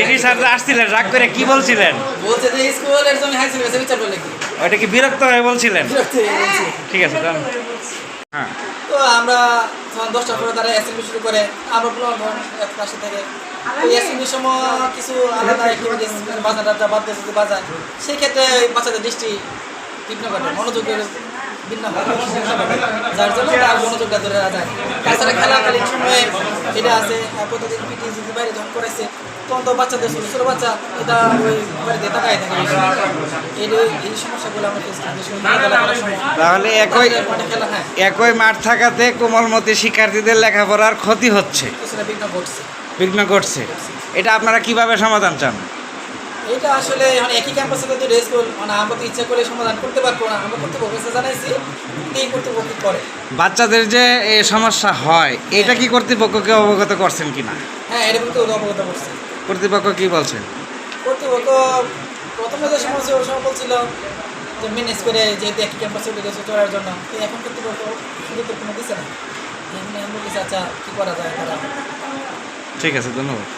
এডি sir যে আসছিলেন রাগ করে কি বলছিলেন? বলছে যে স্কুলের জমি হাই স্কুলের বিচার বলে কি? ওইটা কি বিরক্ত হয়ে বলছিলেন। ঠিক আছে তো আমরা যখন দশটার পরে তারা অ্যাসেম্বলি শুরু করে আমরা বললাম ধরুন এক পাশে থেকে ওই অ্যাসেম্বলির সময় কিছু আলাদা বাজার টাজার বাদ দিয়ে যদি বাজায় সেই ক্ষেত্রে বাচ্চাদের দৃষ্টি তীক্ষ্ণ ঘটে মনোযোগের ভিন্ন হয় ভিন্ন ঘটে। যার জন্য তার মনোযোগটা ধরে রাখা। যায় তাছাড়া খেলাকালীন সময়ে এটা আছে আর প্রতিদিন পিটি যদি বাইরে যখন করেছে তখন তো বাচ্চাদের ছোটো ছোটো বাচ্চা এটা ওই বাড়িতে তাকাই থাকে। এই এই সমস্যাগুলো আমরা ফেস করি বিশেষ করে খেলাধুলা করার সময়। তাহলে একই হ্যাঁ। একই মাঠ থাকাতে কোমলমতি শিক্ষার্থীদের লেখাপড়ার ক্ষতি হচ্ছে। বিঘ্ন ঘটছে। বিঘ্ন ঘটছে। এটা আপনারা কীভাবে সমাধান চান? এটা আসলে মানে একই ক্যাম্পাসে তো স্কুল মানে আমরা তো ইচ্ছা করে সমাধান করতে পারব না। আমরা কর্তৃপক্ষকে জানাইছি কিন্তু এই কর্তৃপক্ষ করে? বাচ্চাদের যে এই সমস্যা হয় এটা কি কর্তৃপক্ষকে অবগত করছেন কিনা? হ্যাঁ এটা কিন্তু অবগত করছে। কর্তৃপক্ষ কি বলছেন? কর্তৃপক্ষ প্রথমে যে সমস্যা ওর সময় বলছিল যে ম্যানেজ করে যেহেতু একই ক্যাম্পাসে উঠে গেছে চলার জন্য তো এখন কর্তৃপক্ষ শুধু তো কোনো দিচ্ছে না। এখানে আমরা আচ্ছা কী করা যায় ঠিক আছে ধন্যবাদ।